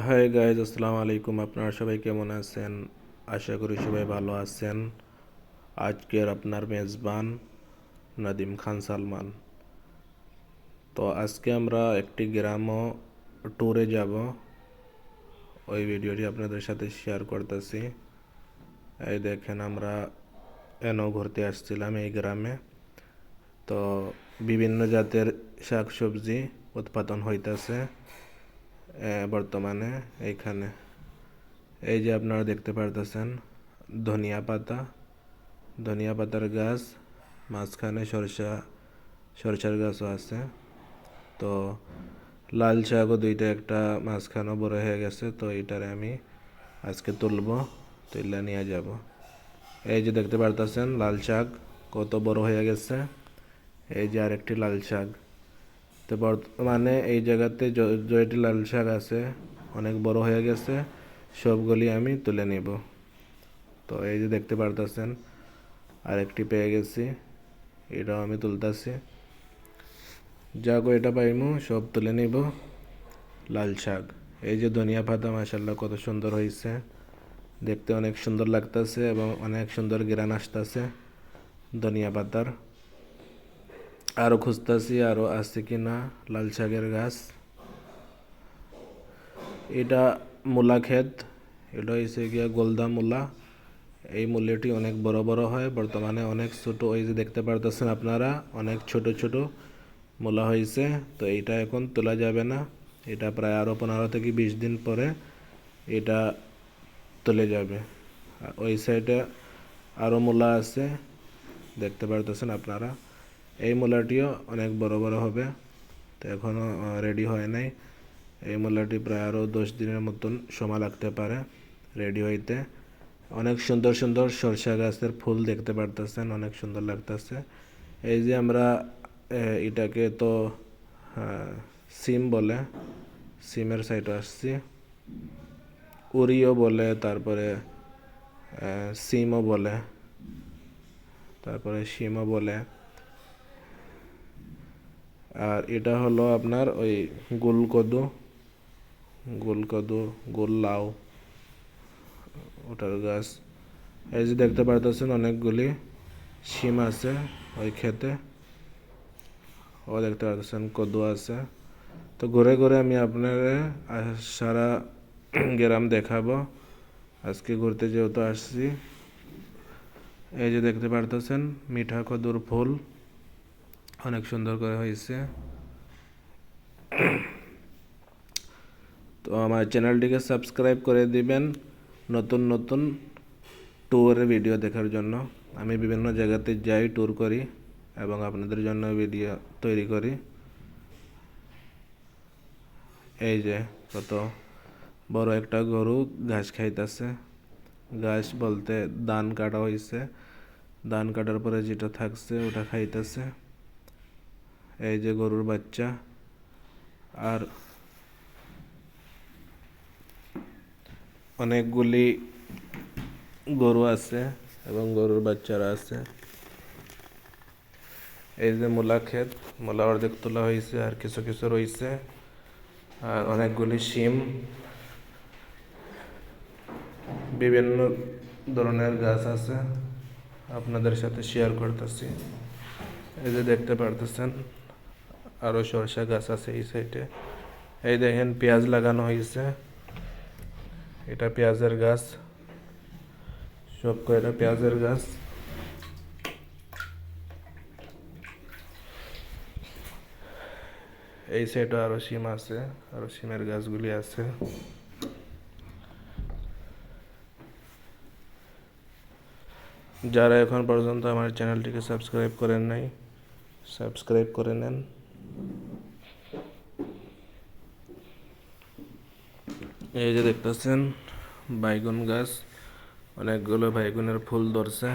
Hi guys আসসালামু আলাইকুম। আপনারা সবাই কেমন আছেন? আশা করি সবাই ভালো আছেন। আজকের আপনার মেজবান নাদিম খান সালমান। তো আজকে আমরা একটি গ্রাম ট্যুরে যাব। ওই ভিডিওটি আপনাদের সাথে শেয়ার করতেছি। এই দেখেন আমরা এনও ঘুরতে আসছিলাম এই গ্রামে। তো বিভিন্ন জাতের শাকসবজি উৎপাদন হইতেছে। বর্তমানে এইখানে। এই যে আপনারা দেখতে পারতেছেন, ধনিয়া পাতা, ধনিয়া পাতার গাছ, মাঝখানে সরষা, সরষার গাছও আছে। তো লাল শাকও দুইটা একটা, মাঝখানেও বড় হয়ে গেছে, তো এইটারে আমি আজকে তুলব তুললে নিয়ে যাব। এই যে দেখতে পারতেছেন, লাল শাক কত বড় হয়ে গেছে। এই যে আরেকটি লাল শাক। তো বর্তমানে এই জায়গাতে জয়টি লাল শাক আছে, অনেক বড় হয়ে গেছে, সবগুলি আমি তুলে নিব। তো এই যে দেখতে পারতেছেন, আরেকটি পেয়ে গেছি, এটাও আমি তুলতেছি। যা গো এটা পাইমু, সব তুলে নিব। লাল শাক, এই যে ধনিয়া পাতা মাসাল্লাহ কত সুন্দর হয়েছে দেখতে অনেক সুন্দর লাগতেছে এবং অনেক সুন্দর গ্রান আসতেছে ধনিয়া পাতার। আরও খুঁজতেছি আরও আছে কি না লাল শাকের গাছ। এটা মূলা ক্ষেত, এটা হয়েছে গিয়া গোলদা মূলা। এই মূল্যটি অনেক বড় বড় হয়, বর্তমানে অনেক ছোট। ওই যে দেখতে পারতেছেন আপনারা, অনেক ছোট ছোট মূলা হয়েছে তো এইটা এখন তোলা যাবে না। এটা প্রায় আরও পনেরো থেকে বিশ দিন পরে এটা তুলে যাবে। ওই সাইডে আরও মূলা আছে, দেখতে পারতেছেন আপনারা। এই মূলাটিও অনেক বড় বড় হবে তো এখনও রেডি হয় নাই। এই মূলাটি প্রায় আরও দশ দিনের মতন সময় লাগতে পারে রেডি হইতে। অনেক সুন্দর সুন্দর সরষা গাছের ফুল দেখতে পারতেছেন অনেক সুন্দর লাগতেছে। এই যে আমরা এটাকে তো হ্যাঁ, সিম বলে সিমের সাইডে আসছি। উরিও বলে তারপরে সিমও বলে তারপরে সিমও বলে। আর এটা হলো আপনার ওই গোলকদু গোলকদু গোল লাউ ওটার গাছ। এই যে দেখতে পারতেছেন অনেকগুলি সিম আছে ওই খেতে ও দেখতে পারতেছেন কদু আছে। তো ঘুরে ঘুরে আমি আপনার সারা গ্রাম দেখাবো। আজকে ঘুরতে যেহেতু আসছি, এই যে দেখতে পারতেছেন মিঠা কদুর ফুল। অনেক সুন্দর করে হয়েছে। তো আমার চ্যানেলটিকে সাবস্ক্রাইব করে দিবেন নতুন নতুন ট্যুরের ভিডিও দেখার জন্য। আমি বিভিন্ন জায়গাতে যাই ট্যুর করি এবং আপনাদের জন্য ভিডিও তৈরি করি। এই যে কত বড় একটা গরু ঘাস খাইতেছে। ঘাস বলতে ধান কাটা হয়েছে ধান কাটার পরে যেটা থাকছে ওটা খাইতেছে। এই যে গরুর বাচ্চা আর অনেকগুলি গরু আছে এবং গরুর বাচ্চারা আছে। এই যে মূলা ক্ষেত, মূলা অর্ধেক তোলা হয়েছে আর কিছু কিছু রয়েছে। আর অনেকগুলি শিম, বিভিন্ন ধরনের গাছ আছে। আপনাদের সাথে শেয়ার করতেছি। এই যে দেখতে পারতেছেন আরও সরষা গাছ আছে এই সাইডে এই দেখেন পেঁয়াজ লাগানো হয়েছে। এটা পেঁয়াজের গাছ। সব কয়টা পেঁয়াজের গাছ? এই সাইডে আরও সিম আছে আরও সিমের গাছগুলি আছে। যারা এখন পর্যন্ত আমার চ্যানেলটিকে সাবস্ক্রাইব করেন নাই সাবস্ক্রাইব করে নেন। এই যে দেখতেছেন, বাইগুন গাছ। অনেকগুলো বাইগুনের ফুল ধরছে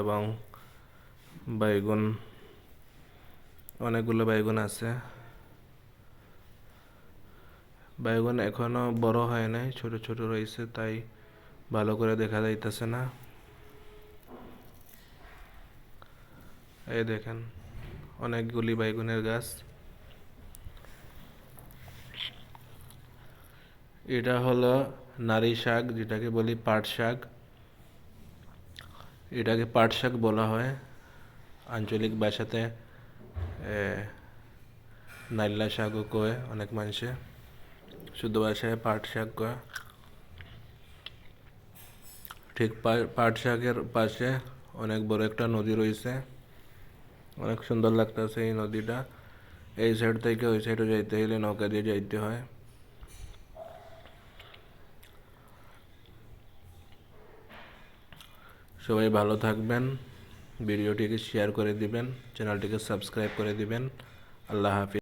এবং বাইগুন, অনেকগুলো বাইগুন আছে। বাইগুন এখনও বড় হয় নাই, ছোট ছোট রয়েছে, তাই ভালো করে দেখা যাইতেছে না। এই দেখেন, অনেকগুলি বাইগুনের গাছ। এটা হলো নারী শাক যেটাকে বলি পাট শাক। এটাকে পাট শাক বলা হয়। আঞ্চলিক ভাষাতে এ, নাইলা শাকও কয় অনেক মানুষে। শুদ্ধ ভাষায় পাট শাক কয়। ঠিক পাট শাকের পাশে অনেক বড় একটা নদী রয়েছে। অনেক সুন্দর লাগতেছে এই নদীটা। এই সাইড থেকে ওই সাইডে যাইতে হলে নৌকা দিয়ে যাইতে হয়। সবাই ভালো থাকবেন। ভিডিওটিকে শেয়ার করে দিবেন চ্যানেলটিকে সাবস্ক্রাইব করে দিবেন। আল্লাহ হাফিজ।